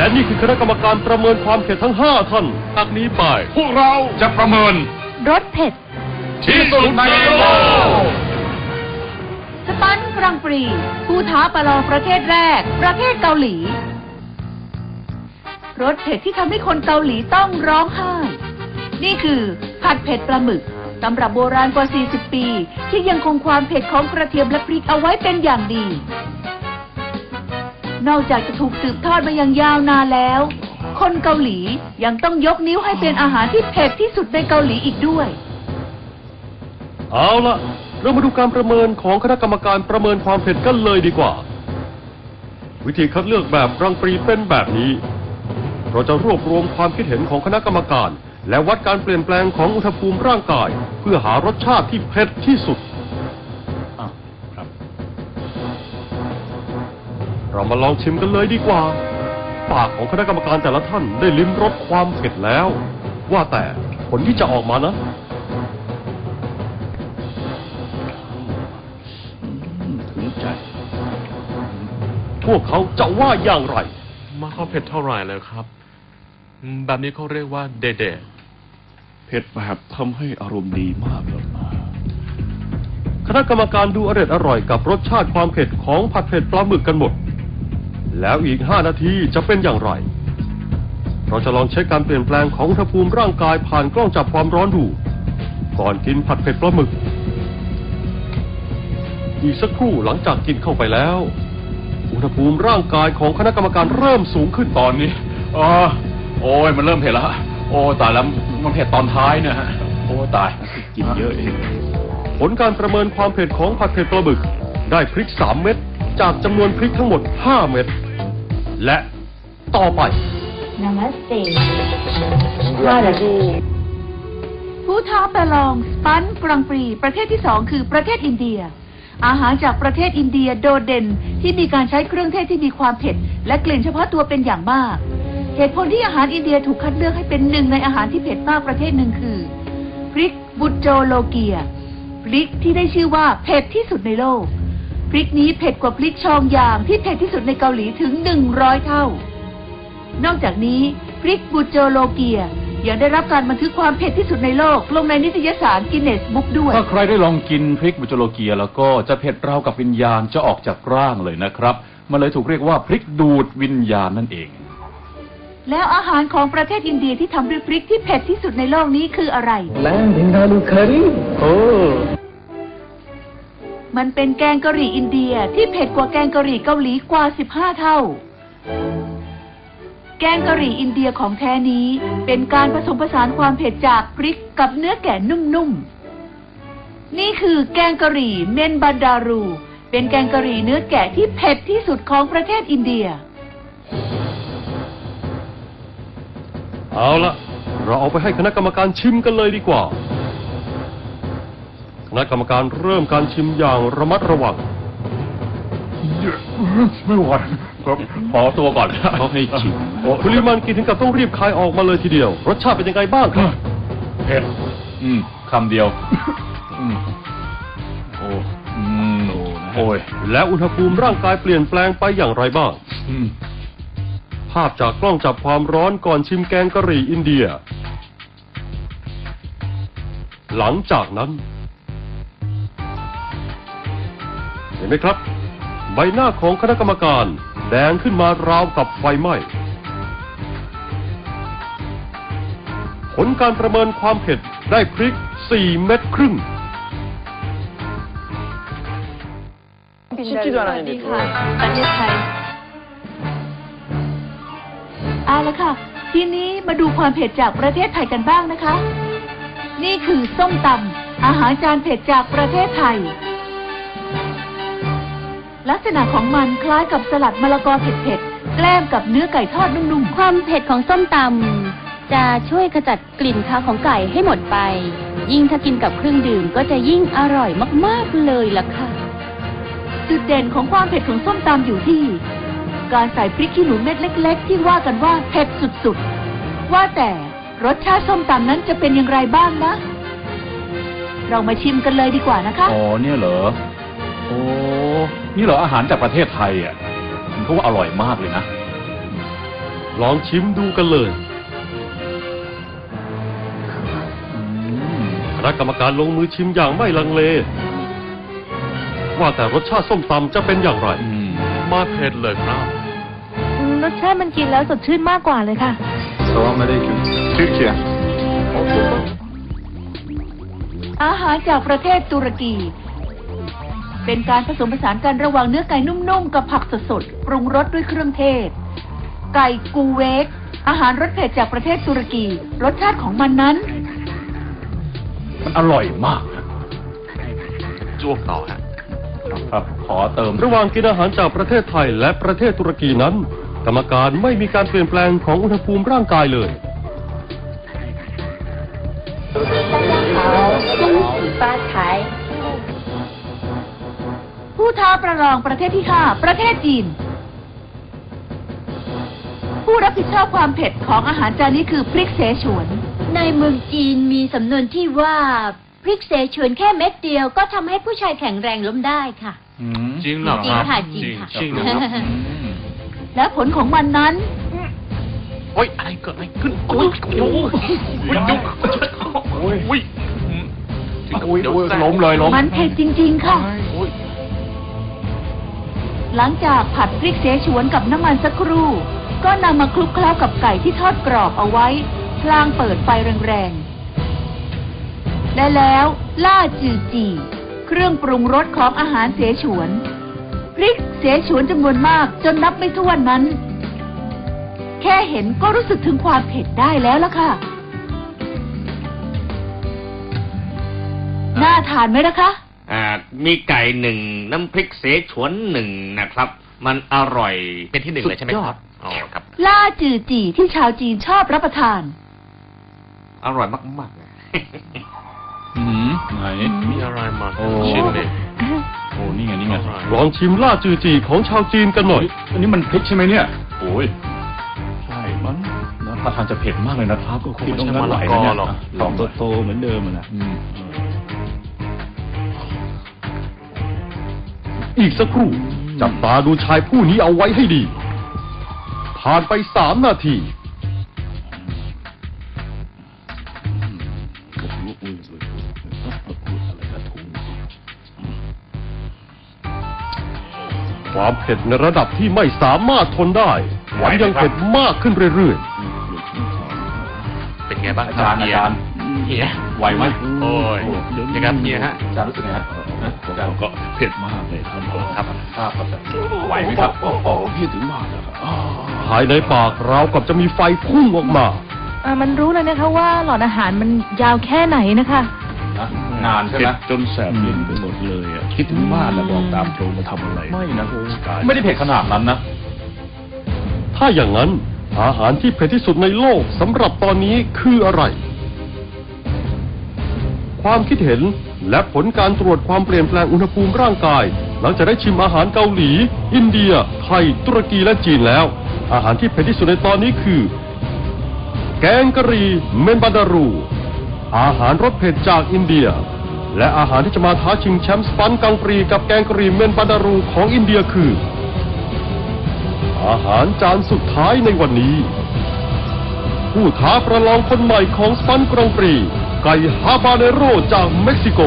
และนี่คือคณะกรรมการประเมินความเผ็ดทั้งห้าท่านตักนี้ไป พวกเราจะประเมินรสเผ็ดที่สุดในโลกสปันกรังปรี ผู้ท้าประลองประเทศแรก ประเทศเกาหลี รสเผ็ดที่ทำให้คนเกาหลีต้องร้องไห้ นี่คือผัดเผ็ดปลาหมึกตำรับโบราณกว่า 40 ปี ที่ยังคงความเผ็ดของกระเทียมและพริกเอาไว้เป็นอย่างดี นอกจากจะถูกสืบทอดมาอย่างยาวนานแล้ว คนเกาหลียังต้องยกนิ้วให้เป็นอาหารที่เผ็ดที่สุดในเกาหลีอีกด้วย เอาละเรามาดูการประเมินของคณะกรรมการประเมินความเผ็ดกันเลยดีกว่า วิธีคัดเลือกแบบรังปรีเป็นแบบนี้ เราจะรวบรวมความคิดเห็นของคณะกรรมการ และวัดการเปลี่ยนแปลงของอุณหภูมิร่างกาย เพื่อหารสชาติที่เผ็ดที่สุด เรามาลองชิมกันเลยดีกว่า ปากของคณะกรรมการแต่ละท่านได้ลิ้มรสความเผ็ดแล้ว ว่าแต่ผลที่จะออกมานะถึงใจ พวกเขาจะว่าอย่างไรไมาเขาเผ็ดเท่าไหร่เลยครับอืมแบบนี้เขาเรียกว่าเดเดเผ็ดแบบทำให้อารมณ์ดีมากเลยคณะกรรมการดูอร่อยอร่อยกับรสชาติความเผ็ดของผัดเผ็ดปลาหมึกกันหมด แล้วอีกห้านาทีจะเป็นอย่างไร เราจะลองเช็คการเปลี่ยนแปลงของอุณหภูมิร่างกายผ่านกล้องจับความร้อนดู ก่อนกินผัดเผ็ดปลาหมึก อีกสักครู่หลังจากกินเข้าไปแล้ว อุณหภูมิร่างกายของคณะกรรมการเริ่มสูงขึ้นตอนนี้อ๋อโอ้ยมันเริ่มเผ็ดแล้วโอ้ตายแล้วมันเผ็ดตอนท้ายเนี่ยฮะโอ้ตายกินเยอะเองผลการประเมินความเผ็ดของผัดเผ็ดปลาหมึก ได้พริก 3 เม็ดจากจำนวนพริกทั้งหมด 5 เม็ด และต่อไป Namaste ผู้ท้าประลองสปันกรังปรี ประเทศที่สองคือประเทศอินเดีย อาหารจากประเทศอินเดียโดดเด่นที่มีการใช้เครื่องเทศที่มีความเผ็ด และกลิ่นเฉพาะตัวเป็นอย่างมาก เหตุผลที่อาหารอินเดียถูกคัดเลือกให้เป็นหนึ่งในอาหารที่เผ็ดมากประเทศหนึ่งคือ พริกบุจโจโลเกีย พริกที่ได้ชื่อว่าเผ็ดที่สุดในโลก พริกนี้เผ็ดกว่าพริกชองยางที่เผ็ดที่สุดในเกาหลีถึง 100 เท่า นอกจากนี้พริกบูโจโลเกียยังได้รับการบันทึกความเผ็ดที่สุดในโลก ลงในนิตยสารกินเนสบุ๊กด้วย ถ้าใครได้ลองกินพริกบุจโลเกียแล้วก็จะเผ็ดราวกับวิญญาณจะออกจากร่างเลยนะครับ มันเลยถูกเรียกว่าพริกดูดวิญญาณนั่นเอง แล้วอาหารของประเทศอินเดียที่ทำด้วยพริกที่เผ็ดที่สุดในโลกนี้คืออะไรมั มันเป็นแกงกะหรี่อินเดียที่เผ็ดกว่าแกงกะหรี่เกาหลีกว่า 15 เท่า แกงกะหรี่อินเดียของแท้นี้เป็นการผสมผสานความเผ็ดจากพริกกับเนื้อแกะนุ่มๆ นี่คือแกงกะหรี่เมนบันดารู เป็นแกงกะหรี่เนื้อแกะที่เผ็ดที่สุดของประเทศอินเดีย เอาละเราเอาไปให้คณะกรรมการชิมกันเลยดีกว่า คณะกรรมการเริ่มการชิมอย่างระมัดระวัง ไม่ไหวครับขอตัวก่อนเขาให้ชิมคุณลิมันกินถึงกับต้องรีบคายออกมาเลยทีเดียว รสชาติเป็นยังไงบ้างครับ เผ็ดอืมคำเดียวอืมโอ้อืมโอ้ยและอุณหภูมิร่างกายเปลี่ยนแปลงไปอย่างไรบ้าง อืมภาพจากกล้องจับความร้อนก่อนชิมแกงกะหรี่อินเดีย หลังจากนั้น เห็นไหมครับ ใบหน้าของคณะกรรมการ แดงขึ้นมาราวกับไฟไหม้ ผลการประเมินความเผ็ดได้พริก 4 เม็ดครึ่งสวัสดีค่ะ ประเทศไทยเอาละค่ะ ทีนี้มาดูความเผ็ดจากประเทศไทยกันบ้างนะคะ นี่คือส้มตำอาหารจานเผ็ดจากประเทศไทย ลักษณะของมันคล้ายกับสลัดมะละกอเผ็ดๆ แกล้มกับเนื้อไก่ทอดนุ่มความเผ็ดของส้มตำจะช่วยขจัดกลิ่นคาวของไก่ให้หมดไป ยิ่งถ้ากินกับเครื่องดื่มก็จะยิ่งอร่อยมากๆเลยล่ะค่ะ ๆ จุดเด่นของความเผ็ดของส้มตำอยู่ที่ การใส่พริกขี้หนูเม็ดเล็ก ๆ ที่ว่ากันว่าเผ็ดสุดๆ ว่าแต่รสชาติส้มตำนั้นจะเป็นอย่างไรบ้างนะ เรามาชิมกันเลยดีกว่านะคะ อ๋อเนี่ยเหรอ โอ้นี่เหรออาหารจากประเทศไทยอะเห็นเขาว่าอร่อยมากเลยนะ ลองชิมดูกันเลยคณะกรรมการลงมือชิมอย่างไม่ลังเล ว่าแต่รสชาติส้มตำจะเป็นอย่างไร อืมมาเผ็ดเลยครับ อืมรสชาติมันกินแล้วสดชื่นมากกว่าเลยค่ะ Türkiye. อาหารจากประเทศตุรกี เป็นการผสมผสานกันระหว่างเนื้อไก่นุ่มๆ กับผักสดๆ ปรุงรสด้วยเครื่องเทศ ไก่กูเวก อาหารรสเผ็ดจากประเทศตุรกี รสชาติของมันนั้น มันอร่อยมากนะจ้วงต่อฮะครับขอเติม ระหว่างกินอาหารจากประเทศไทยและประเทศตุรกีนั้น กรรมการไม่มีการเปลี่ยนแปลงของอุณหภูมิร่างกายเลย ผู้ท้าประลองประเทศที่5ประเทศจีน ผู้รับผิดชอบความเผ็ดของอาหารจานนี้คือพริกเสฉวน ในเมืองจีนมีสำนวนที่ว่า พริกเสฉวนแค่เม็ดเดียวก็ทำให้ผู้ชายแข็งแรงล้มได้ค่ะอืมจริงเหรอจริคงรับค่ะจริงค่ะจริงนะครับอืมและผลของมันนั้นโอ้ยอะไรเกิดอะไรขึ้นโอ้ยโอ้ยโอ้ยจุ๊บโอ้ยโอ้ยอืมถึงกับอุ้ยเดี๋ยวอุ้ยแตกล้มเลยล้มมันเผ็ดจริง ๆ ค่ะโอ้ย หลังจากผัดพริกเสฉวนกับน้ำมันสักครู่ ก็นำมาคลุกเคล้ากับไก่ที่ทอดกรอบเอาไว้ พลางเปิดไฟแรงๆ และแล้วล่าจือจีเครื่องปรุงรสของอาหารเสฉวน พริกเสฉวนจำนวนมากจนนับไม่ถ้วนนั้น แค่เห็นก็รู้สึกถึงความเผ็ดได้แล้วล่ะค่ะ น่าทานไหมล่ะคะ มีไก่หนึ่งน้ำพริกเสฉวนหนึ่งนะครับ มันอร่อยเป็นที่หนึ่งเลยใช่ไหมครับอ๋อครับ ล่าจือจีที่ชาวจีนชอบรับประทาน อร่อยมากๆเลยอืมไหนมีอะไรมาโอ้ชิมดิโอ้นี่ไงนี่ไงอร่อยลองชิมล่าจือจีของชาวจีนกันหน่อย อันนี้มันพริกใช่ไหมเนี่ยโอ้ยใช่มั้งนะท่าทางจะเผ็ดมากเลยนะครับก็คงไม่ใช่มะละกอหรอกลองโตๆเหมือนเดิมนะอืม อีกสักครู่ จับตาดูชายผู้นี้เอาไว้ให้ดี ผ่านไปสามนาที ความเผ็ดในระดับที่ไม่สามารถทนได้แถมยังเผ็ดมากขึ้นเรื่อยเป็นไงบ้างอาจารย์คบอาจารย์เฮียไหวไหมโอ้ยยังไงครับเฮียฮะอาจารย์รู้สึกไงฮะ อาจารย์ก็เผ็ดมากเลยครับครับทราบครับไหวไหมครับโอ้โหพี่ถึงมากแล้วครับอ้าวๆภายในปากเรากับจะมีไฟพุ่งออกมาอ่ามันรู้เลยนะคะว่าหลอดอาหารมันยาวแค่ไหนนะคะ นะนานใช่ไหม เผ็ดจนแสบลิ้นไปหมดเลยอะคิดถึงบ้านแล้วบอกตามตรงมาทำอะไรไม่นะโอ้ตายไม่ได้เผ็ดขนาดนั้นนะ ถ้าอย่างนั้นอาหารที่เผ็ดที่สุดในโลกสำหรับตอนนี้คืออะไร ความคิดเห็น และผลการตรวจความเปลี่ยนแปลงอุณหภูมิร่างกาย หลังจากได้ชิมอาหารเกาหลี อินเดีย ไทย ตุรกีและจีนแล้ว อาหารที่เผ็ดที่สุดในตอนนี้คือ แกงกะหรี่เมนบันดารู อาหารรสเผ็ดจากอินเดีย และอาหารที่จะมาท้าชิงแชมป์สปันกังปรีกับแกงกะหรี่เมนบันดารูของอินเดียคือ อาหารจานสุดท้ายในวันนี้ ผู้ท้าประลองคนใหม่ของสปันกรองปรี ไก่ฮาบาเนโรจากเม็กซิโก